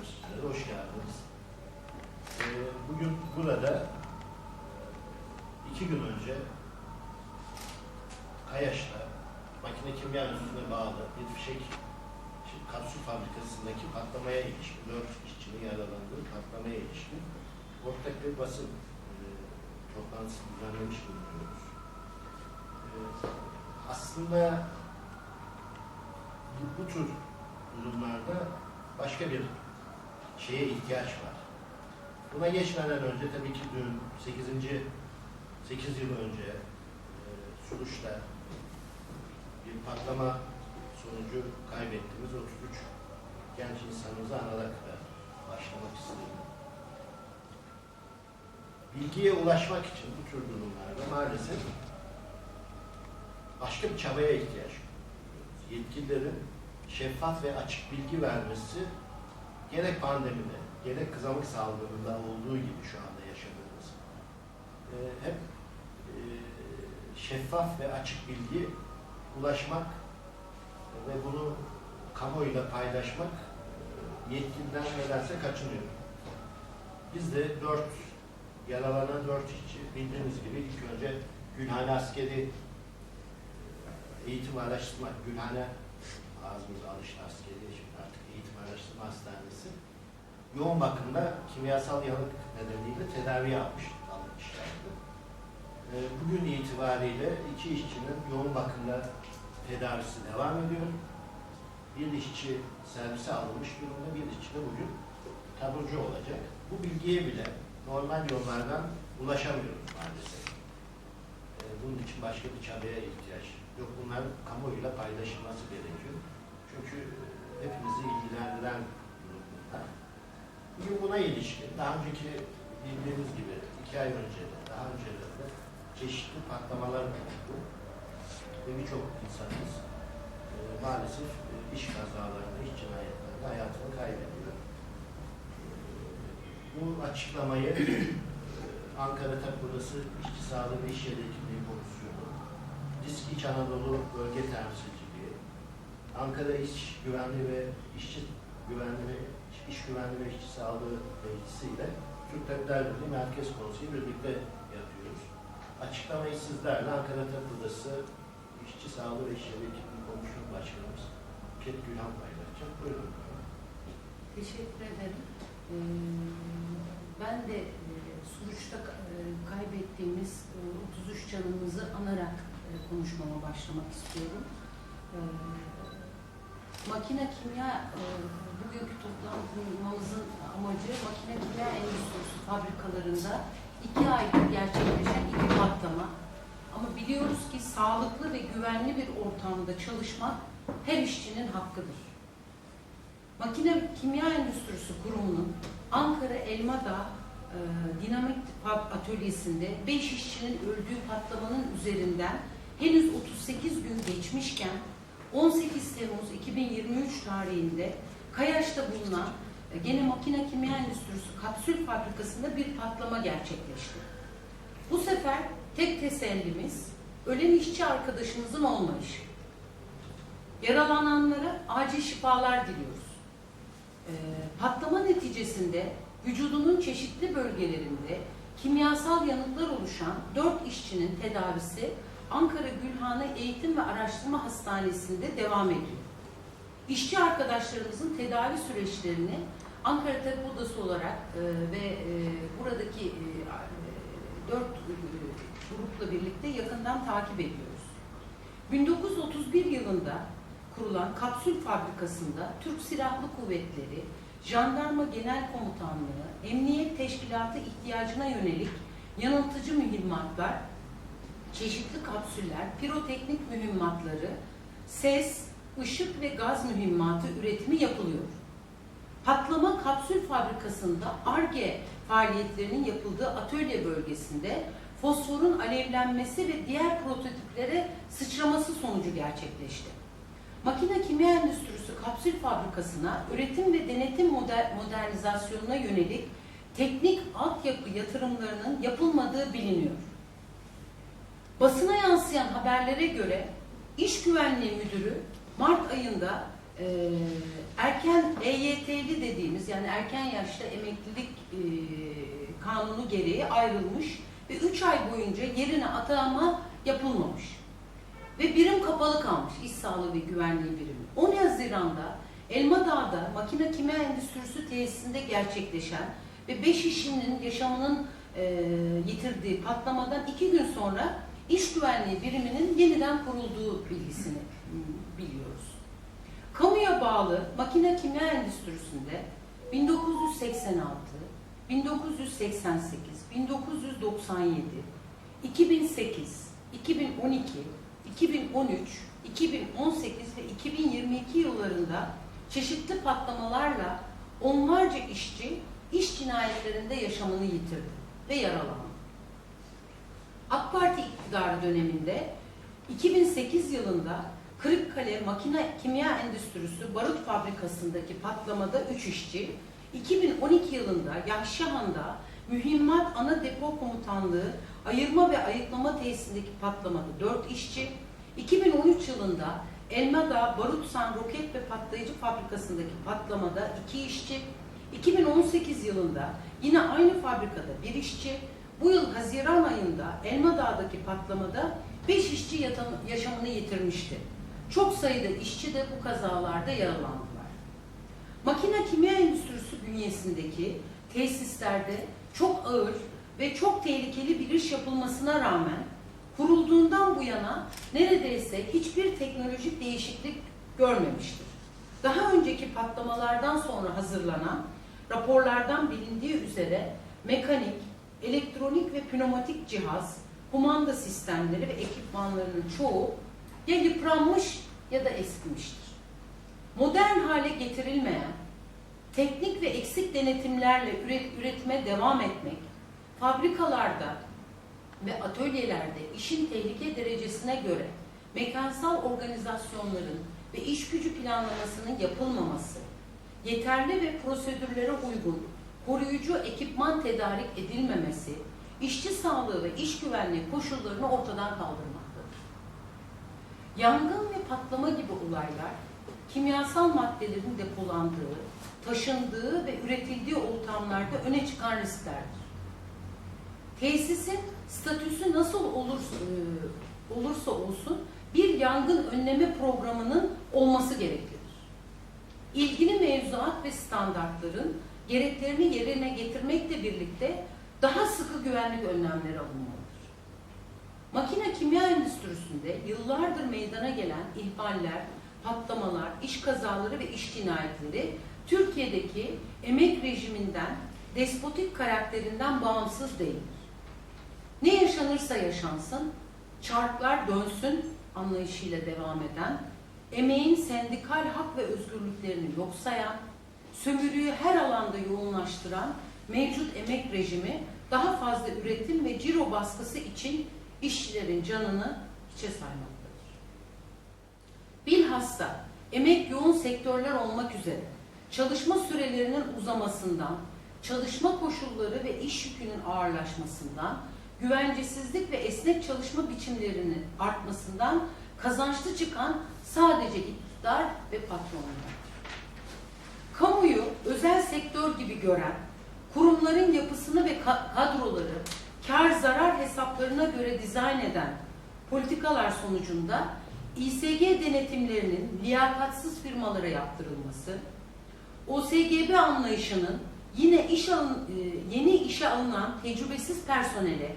temsilcileri hoş geldiniz. Ee, bugün burada iki gün önce Kayaş'ta makine kimya enstitüsüne bağlı bir fişek şimdi kapsül fabrikasındaki patlamaya ilişkin, dört işçinin yaralandığı patlamaya ilişkin ortak bir basın e, toplantısı düzenlemiş bulunuyoruz. E, aslında bu, bu tür durumlarda başka bir şeye ihtiyaç var. Buna geçmeden önce tabii ki dün 8. 8 yıl önce e, Suruç'ta bir patlama sonucu kaybettiğimiz 33 genç insanımızı anarak da başlamak istedim. Bilgiye ulaşmak için bu tür durumlarda maalesef başka bir çabaya ihtiyaç duyuyoruz. Yetkililerin şeffaf ve açık bilgi vermesi gerek pandemide, gerek kızamık salgınında olduğu gibi şu anda yaşadığımız e, hep e, şeffaf ve açık bilgi ulaşmak ve bunu kamuoyuyla paylaşmak e, yetkililer nedense kaçınıyor. Biz de dört yaralanan dört işçi bildiğiniz gibi ilk önce Gülhane Askeri Eğitim ve Araştırma, Gülhane ağzımız alıştı askeri, şimdi artık Eğitim Araştırma Hastanesi yoğun bakımda kimyasal yanık nedeniyle tedavi almış, almışlardı. Ee, Bugün itibariyle iki işçinin yoğun bakımda tedavisi devam ediyor. Bir işçi servise alınmış durumda, bir işçi de bugün taburcu olacak. Bu bilgiye bile normal yollardan ulaşamıyoruz maalesef. Ee, Bunun için başka bir çabaya ihtiyaç yok. Bunlar kamuoyuyla paylaşılması gerekiyor. Çünkü e, hepimizi ilgilendiren durumlar. Bugün buna ilişkin daha önceki bildiğiniz gibi iki ay önce de daha önce de çeşitli patlamalar oldu. Ve birçok insanımız e, maalesef e, iş kazalarında, iş cinayetlerinde hayatını kaybediyor. Bu açıklamayı e, Ankara Tabip Odası İşçi Sağlığı ve İş Yeri Hekimliği İç Anadolu Bölge Temsilciliği, Ankara İş Güvenliği ve İşçi Güvenliği ve İş Güvenliği ve İşçi Sağlığı Meclisi ile Türk Tabipler Birliği Merkez Konseyi birlikte yapıyoruz. Açıklamayı sizlerle Ankara Tabip Odası İşçi Sağlığı ve İş Yeri Hekimliği Komisyonu Başkanımız Buket Gülhan paylaşacak. Buyurun. Teşekkür ederim. Ee, Ben de e, Suruç'ta e, kaybettiğimiz e, 33 canımızı anarak e, konuşmama başlamak istiyorum. Ee, Makine kimya, e, bugünkü toplantımızın amacı makine kimya endüstrisi fabrikalarında iki ayda gerçekleşen iki patlama. Ama biliyoruz ki sağlıklı ve güvenli bir ortamda çalışmak her işçinin hakkıdır. Makine Kimya Endüstrisi Kurumu'nun Ankara Elmadağ e, Dinamik Atölyesi'nde 5 işçinin öldüğü patlamanın üzerinden henüz 38 gün geçmişken 18 Temmuz 2023 tarihinde Kayaş'ta bulunan e, gene Makine Kimya Endüstrisi kapsül fabrikasında bir patlama gerçekleşti. Bu sefer tek tesellimiz ölen işçi arkadaşımızın olmayışı. Yaralananlara acil şifalar diliyoruz. Ee, patlama neticesinde vücudunun çeşitli bölgelerinde kimyasal yanıklar oluşan 4 işçinin tedavisi Ankara Gülhane Eğitim ve Araştırma Hastanesi'nde devam ediyor. İşçi arkadaşlarımızın tedavi süreçlerini Ankara Tabip Odası olarak e, ve e, buradaki e, e, 4 grupla birlikte yakından takip ediyoruz. 1931 yılında kurulan kapsül fabrikasında Türk Silahlı Kuvvetleri, Jandarma Genel Komutanlığı, Emniyet Teşkilatı ihtiyacına yönelik yanıltıcı mühimmatlar, çeşitli kapsüller, piroteknik mühimmatları, ses, ışık ve gaz mühimmatı üretimi yapılıyor. Patlama kapsül fabrikasında ARGE faaliyetlerinin yapıldığı atölye bölgesinde fosforun alevlenmesi ve diğer prototiplere sıçraması sonucu gerçekleşti. Makine Kimya Endüstrisi kapsül fabrikasına üretim ve denetim moder modernizasyonuna yönelik teknik altyapı yatırımlarının yapılmadığı biliniyor. Basına yansıyan haberlere göre İş Güvenliği Müdürü Mart ayında e, erken EYT'li dediğimiz yani erken yaşta emeklilik e, kanunu gereği ayrılmış ve 3 ay boyunca yerine atama yapılmamış. Ve birim kapalı kalmış iş sağlığı ve güvenliği birimi. 10 Haziran'da Elmadağ'da makine kimya endüstrisi tesisinde gerçekleşen ve 5 işçinin yaşamının e, yitirdiği patlamadan 2 gün sonra iş güvenliği biriminin yeniden kurulduğu bilgisini biliyoruz. Kamuya bağlı makine kimya endüstrisinde 1986, 1988, 1997, 2008, 2012, 2013, 2018 ve 2022 yıllarında çeşitli patlamalarla onlarca işçi iş cinayetlerinde yaşamını yitirdi ve yaralandı. AK Parti iktidarı döneminde 2008 yılında Kırıkkale Makine Kimya Endüstrisi Barut Fabrikası'ndaki patlamada 3 işçi, 2012 yılında Yahşihan'da Mühimmat Ana Depo Komutanlığı Ayırma ve Ayıklama Tesisindeki patlamada 4 işçi, 2013 yılında Elmadağ Barutsan Roket ve Patlayıcı Fabrikası'ndaki patlamada 2 işçi, 2018 yılında yine aynı fabrikada bir işçi, bu yıl Haziran ayında Elmadağ'daki patlamada 5 işçi yaşamını yitirmişti. Çok sayıda işçi de bu kazalarda yaralandılar. Makine kimya endüstrisi bünyesindeki tesislerde çok ağır ve çok tehlikeli bir iş yapılmasına rağmen kurulduğundan bu yana neredeyse hiçbir teknolojik değişiklik görmemiştir. Daha önceki patlamalardan sonra hazırlanan raporlardan bilindiği üzere mekanik, elektronik ve pneumatik cihaz, kumanda sistemleri ve ekipmanlarının çoğu ya yıpranmış ya da eskimiştir. Modern hale getirilmeyen, teknik ve eksik denetimlerle üret- üretime devam etmek, fabrikalarda ve atölyelerde işin tehlike derecesine göre mekansal organizasyonların ve iş gücü planlamasının yapılmaması, yeterli ve prosedürlere uygun koruyucu ekipman tedarik edilmemesi, işçi sağlığı ve iş güvenliği koşullarını ortadan kaldırmaktadır. Yangın ve patlama gibi olaylar, kimyasal maddelerin depolandığı, taşındığı ve üretildiği ortamlarda öne çıkan risklerdir. Tesisin statüsü nasıl e, olursa olsun bir yangın önleme programının olması gereklidir. İlgili mevzuat ve standartların gereklerini yerine getirmekle birlikte daha sıkı güvenlik önlemleri alınmalıdır. Makine kimya endüstrisinde yıllardır meydana gelen ihmaller, patlamalar, iş kazaları ve iş cinayetleri Türkiye'deki emek rejiminden, despotik karakterinden bağımsız değildir. Ne yaşanırsa yaşansın, çarklar dönsün anlayışıyla devam eden, emeğin sendikal hak ve özgürlüklerini yok sayan, sömürüyü her alanda yoğunlaştıran mevcut emek rejimi daha fazla üretim ve ciro baskısı için işçilerin canını hiçe saymaktadır. Bilhassa emek yoğun sektörler olmak üzere çalışma sürelerinin uzamasından, çalışma koşulları ve iş yükünün ağırlaşmasından, güvencesizlik ve esnek çalışma biçimlerinin artmasından kazançlı çıkan sadece iktidar ve patronlar. Kamuyu özel sektör gibi gören, kurumların yapısını ve ka- kadroları kar zarar hesaplarına göre dizayn eden politikalar sonucunda İSG denetimlerinin liyakatsız firmalara yaptırılması, OSGB anlayışının yine iş alın, e, yeni işe alınan tecrübesiz personele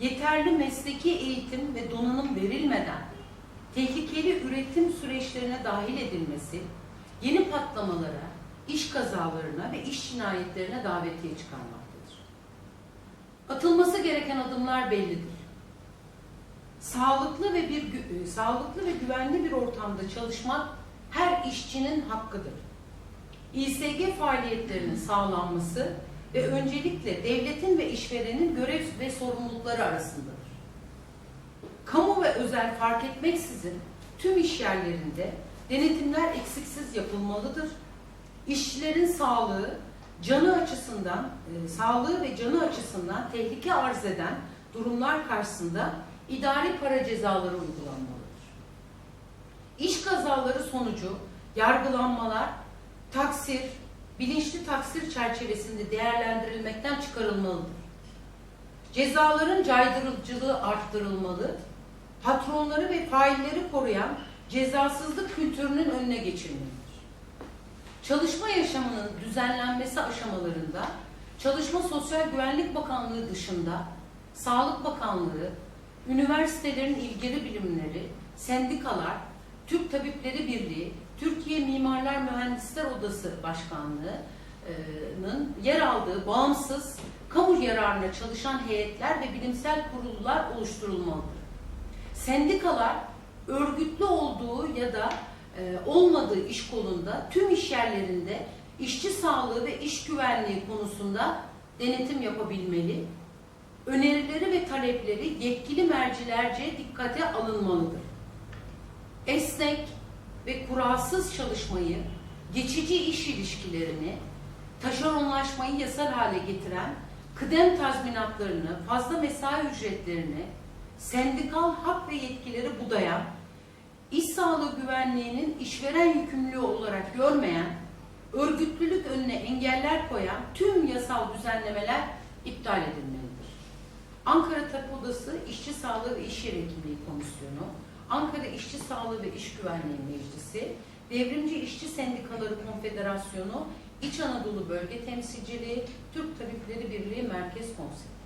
yeterli mesleki eğitim ve donanım verilmeden tehlikeli üretim süreçlerine dahil edilmesi, yeni patlamalara, iş kazalarına ve iş cinayetlerine davetiye çıkarmaktadır. Atılması gereken adımlar bellidir. Sağlıklı ve bir e, sağlıklı ve güvenli bir ortamda çalışmak her işçinin hakkıdır. İSG faaliyetlerinin sağlanması ve öncelikle devletin ve işverenin görev ve sorumlulukları arasındadır. Kamu ve özel fark etmeksizin tüm iş yerlerinde denetimler eksiksiz yapılmalıdır. İşçilerin sağlığı, canı açısından, e, sağlığı ve canı açısından tehlike arz eden durumlar karşısında idari para cezaları uygulanmalıdır. İş kazaları sonucu yargılanmalar taksir, bilinçli taksir çerçevesinde değerlendirilmekten çıkarılmalıdır. Cezaların caydırıcılığı arttırılmalı, patronları ve failleri koruyan cezasızlık kültürünün önüne geçilmelidir. Çalışma yaşamının düzenlenmesi aşamalarında Çalışma Sosyal Güvenlik Bakanlığı dışında Sağlık Bakanlığı, üniversitelerin ilgili bilimleri, sendikalar, Türk Tabipleri Birliği, Türkiye Mimarlar Mühendisler Odası Başkanlığı'nın yer aldığı bağımsız, kamu yararına çalışan heyetler ve bilimsel kurullar oluşturulmalıdır. Sendikalar örgütlü olduğu ya da olmadığı iş kolunda tüm iş yerlerinde işçi sağlığı ve iş güvenliği konusunda denetim yapabilmeli. Önerileri ve talepleri yetkili mercilerce dikkate alınmalıdır. Esnek ve kuralsız çalışmayı, geçici iş ilişkilerini, taşeronlaşmayı yasal hale getiren kıdem tazminatlarını, fazla mesai ücretlerini, sendikal hak ve yetkileri budayan, iş sağlığı güvenliğinin işveren yükümlülüğü olarak görmeyen, örgütlülük önüne engeller koyan tüm yasal düzenlemeler iptal edilmelidir. Ankara Tabip Odası İşçi Sağlığı ve İş Yeri Hekimliği Komisyonu, Ankara İşçi Sağlığı ve İş Güvenliği Meclisi, Devrimci İşçi Sendikaları Konfederasyonu, İç Anadolu Bölge Temsilciliği, Türk Tabipleri Birliği Merkez Konseyi.